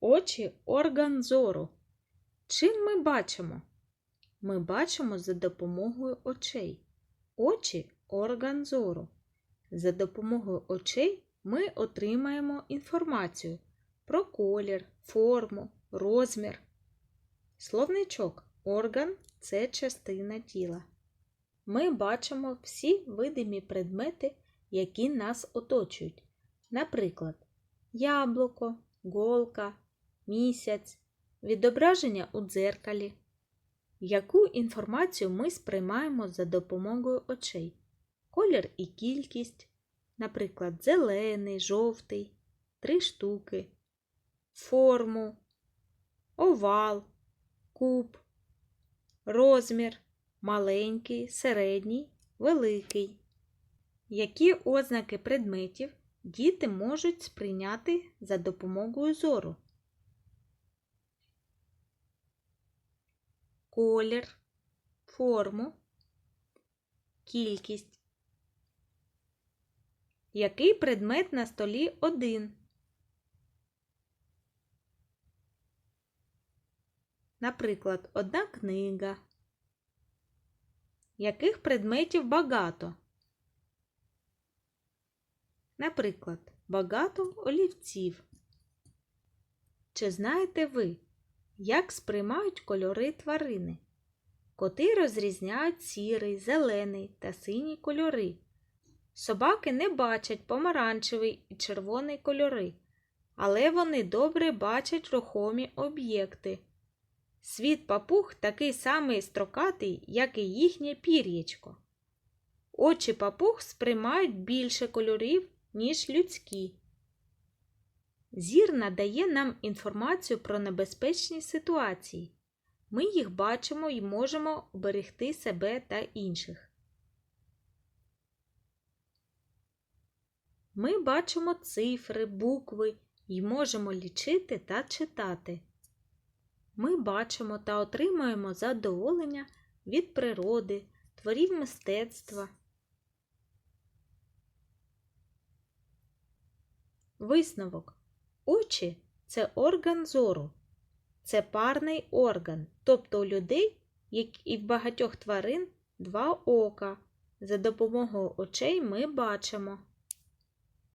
Очі орган зору. Чим ми бачимо? Ми бачимо за допомогою очей. Очі орган зору. За допомогою очей ми отримаємо інформацію про колір, форму, розмір. Словничок орган це частина тіла. Ми бачимо всі видимі предмети, які нас оточують. Наприклад, яблуко, голка, місяць, відображення у дзеркалі. Яку інформацію ми сприймаємо за допомогою очей? Колір і кількість, наприклад, зелений, жовтий, три штуки, форму, овал, куб, розмір, маленький, середній, великий. Які ознаки предметів діти можуть сприйняти за допомогою зору? Колір, форму, кількість. Який предмет на столі один? Наприклад, одна книга. Яких предметів багато? Наприклад, багато олівців. Чи знаєте ви, як сприймають кольори тварини? Коти розрізняють сірий, зелений та синій кольори. Собаки не бачать помаранчевий і червоний кольори, але вони добре бачать рухомі об'єкти. Світ папуг такий самий строкатий, як і їхнє пір'ячко. Очі папуг сприймають більше кольорів, ніж людські. Зір надає нам інформацію про небезпечні ситуації. Ми їх бачимо і можемо оберегти себе та інших. Ми бачимо цифри, букви і можемо лічити та читати. Ми бачимо та отримуємо задоволення від природи, творів мистецтва. Висновок. Очі це орган зору. Це парний орган, тобто у людей, як і в багатьох тварин, два ока. За допомогою очей ми бачимо.